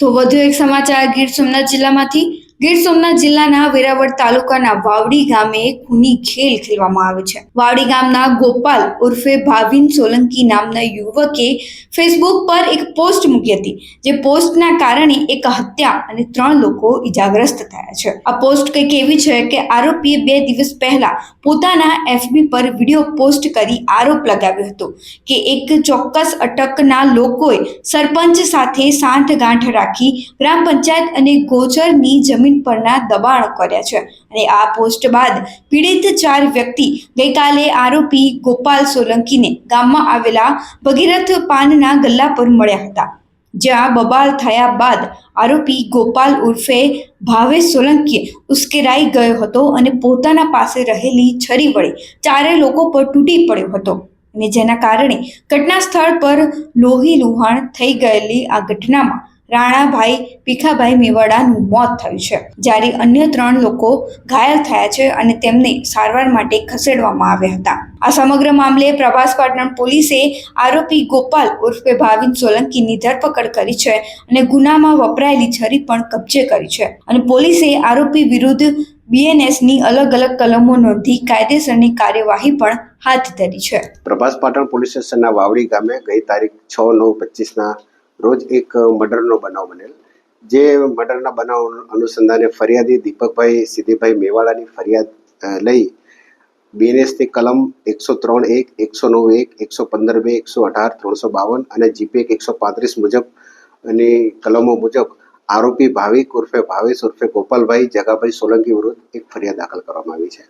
તો વધુ એક સમાચાર ગીર સોમનાથ જિલ્લામાંથી. ગીર સોમનાથ જિલ્લાના વેરાવળ તાલુકાના વાવડી ગામે ખૂની ખેલ ખેલવામાં આવે છે. વાવડી ગામના ગોપાલ ઉર્ફે ભાવિન સોલંકી નામના યુવકે ફેસબુક પર એક પોસ્ટ મૂકી હતી, જે પોસ્ટના કારણે એક હત્યા અને ત્રણ લોકો ઈજાગ્રસ્ત થયા છે. આ પોસ્ટ કંઈક એવી છે કે આરોપીએ બે દિવસ પહેલા પોતાના એફબી પર વીડિયો પોસ્ટ કરી આરોપ લગાવ્યો હતો કે એક ચોક્કસ અટકના લોકોએ સરપંચ સાથે સાંઠગાંઠ રાખી ગ્રામ પંચાયત અને ગોચરની જમીન પરના દબાણ કર્યા છે. અને આ પોસ્ટ બાદ પીડિત ચાર વ્યક્તિ ગઈકાલે આરોપી ગોપાલ સોલંકીને ગામમાં આવેલા ભગીરથ પાનના ગલ્લા પર મળ્યા હતા. જ્યાં બબાલ થયા બાદ આરોપી ગોપાલ ઉર્ફે ભાવેશ સોલંકીએ ઉશ્કેરાઈ ગયો હતો અને પોતાના પાસે રહેલી છરી વડે ચારે લોકો પર તૂટી પડ્યો હતો. અને જેના કારણે ઘટના સ્થળ પર લોહી લુહાણ થઈ ગયેલી આ ઘટનામાં રાણાભાઈ ભીખાભાઈ મેવાડાનું મોત થયું છે. જ્યારે અન્ય ત્રણ લોકો ઘાયલ થયા છે અને તેમને સારવાર માટે ખસેડવામાં આવ્યા હતા. આ સમગ્ર મામલે પ્રભાસ પાટણ પોલીસે આરોપી ગોપાલ ઉર્ફે ભાવિન સોલંકીની ધરપકડ કરી છે અને ગુનામાં વપરાયેલી છરી પણ કબજે કરી છે. અને પોલીસે આરોપી વિરુદ્ધ બીએનએસની અલગ અલગ કલમો નોંધી કાયદેસરની કાર્યવાહી પણ હાથ ધરી છે. પ્રભાસ પાટણ પોલીસ સ્ટેશનના વાવડી ગામે ગઈ તારીખ છ નવ પચીસના રોજ એક મર્ડરનો બનાવ બનેલ. જે મર્ડરના બનાવ અનુસંધાને ફરિયાદી દીપકભાઈ સિદ્ધિભાઈ મેવાડાની ફરિયાદ લઈ બીએનએસની કલમ એકસો ત્રણ એક, એકસો નવ એક, એકસો પંદર બે, એકસો અઢાર, ત્રણસો બાવન અને જીપીએક એકસો પાંત્રીસ મુજબ અને કલમો મુજબ આરોપી ભાવિક ઉર્ફે ભાવેશ ઉર્ફે ગોપાલભાઈ જગાભાઈ સોલંકી વિરુદ્ધ એક ફરિયાદ દાખલ કરવામાં આવી છે.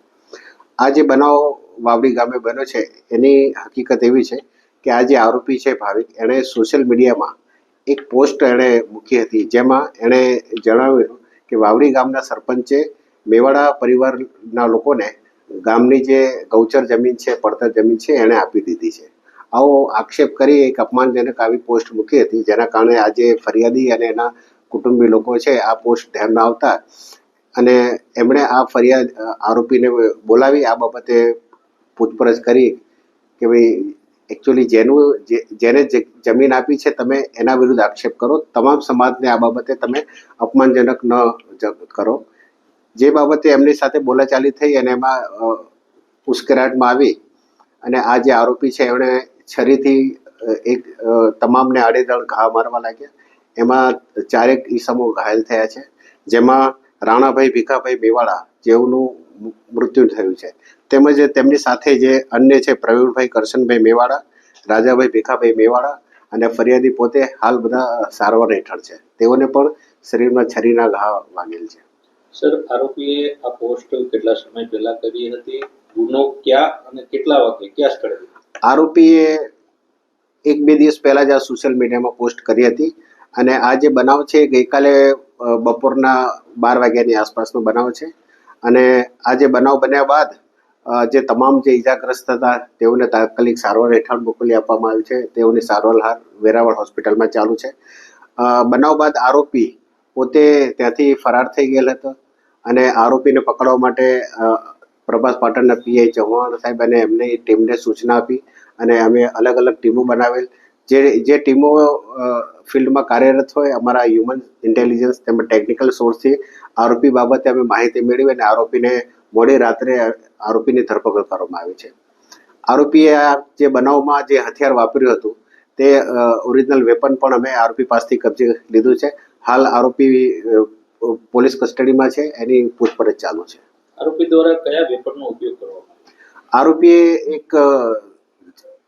આ જે બનાવ વાવડી ગામે બન્યો છે, એની હકીકત એવી છે કે આ જે આરોપી છે ભાવિક, એણે સોશિયલ મીડિયામાં એક પોસ્ટ એણે મૂકી હતી, જેમાં એણે જણાવ્યું કે વાવડી ગામના સરપંચે મેવાડા પરિવારના લોકોને ગામની જે ગૌચર જમીન છે, પડતર જમીન છે, એણે આપી દીધી છે. આવો આક્ષેપ કરી એક અપમાનજનક આવી પોસ્ટ મૂકી હતી, જેના કારણે આજે ફરિયાદી અને એના કુટુંબી લોકો છે, આ પોસ્ટ ધ્યાનમાં આવતા અને એમણે આ ફરિયાદ, આરોપીને બોલાવી, આ બાબતે પૂછપરછ કરી કે ભાઈ એકચ્યુઅલી જેનું જેને જમીન આપી છે, તમે એના વિરુદ્ધ આક્ષેપ કરો. તમામ સમાજને આ બાબતે તમે અપમાનજનક ન કરો. જે બાબતે એમની સાથે બોલાચાલી થઈ અને એમાં ઉશ્કેરાટમાં આવી અને આ જે આરોપી છે એમણે છરીથી એક તમામને આડેધડ ઘા મારવા લાગ્યા. એમાં ચારેક ઈસમો ઘાયલ થયા છે. જેમાં રાણાભાઈ ભીખાભાઈ મેવાડા જેઓનું મૃત્યુ થયું છે. તેમજ તેમની સાથે જે અન્ય છે પ્રવીણભાઈ કરશનભાઈ મેવાડા રાજાભાઈ ભીખાભાઈ મેવાડા અને ફરિયાદી પોતે હાલ બધા સારવાર હેઠળ છે. તેઓને પણ શરીરમાં છરીના ઘા વાગેલ છે. સર આરોપીએ આ પોસ્ટ કેટલા સમય પહેલા કરી હતી? ગુનો ક્યાં અને કેટલા વાગે? ક્યાં સ્થળે? આરોપીએ એક બે દિવસ પહેલા જ આ સોશિયલ મીડિયામાં પોસ્ટ કરી હતી અને આ જે બનાવ છે ગઈકાલે બપોરના બાર વાગ્યાની આસપાસનો બનાવ છે. અને આ જે બનાવ બન્યા બાદ જે તમામ જે ઈજાગ્રસ્ત હતા, તેઓને તાત્કાલિક સારવાર હેઠળ મોકલી આપવામાં આવી છે. તેઓની સારવાર હાલ વેરાવળ હોસ્પિટલમાં ચાલુ છે. બનાવ બાદ આરોપી પોતે ત્યાંથી ફરાર થઈ ગયેલ હતો અને આરોપીને પકડવા માટે પ્રભાસ પાટણના પીઆઈ ચૌહાણ સાહેબ અને એમની ટીમને સૂચના આપી અને અમે અલગ અલગ ટીમો બનાવેલ. જે જે ટીમો ફિલ્ડમાં કાર્યરત હોય અમારા હ્યુમન ઇન્ટેલિજન્સ તેમજ ટેકનિકલ સોર્સથી આરોપી બાબતે અમે માહિતી મેળવી અને આરોપીને મોડી રાત્રે આરોપીની ધરપકડ કરવામાં આવી છે. આરોપીએ આ જે બનાવમાં જે હથિયાર વાપર્યું હતું તે ઓરિજિનલ વેપન પણ અમે આરોપી પાસેથી કબજે લીધું છે. હાલ આરોપી પોલીસ કસ્ટડીમાં છે એની પૂછપરછ ચાલુ છે. આરોપી દ્વારા કયા વેપનનો ઉપયોગ કરવામાં આરોપીએ એક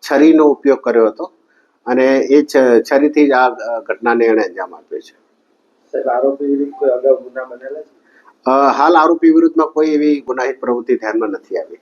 છરીનો ઉપયોગ કર્યો હતો. અને એ છ- છરીથી જ આ ઘટનાને એણે અંજામ આપ્યો છે. હાલ આરોપી વિરુદ્ધમાં કોઈ એવી ગુનાહિત પ્રવૃત્તિ ધ્યાનમાં નથી આવી.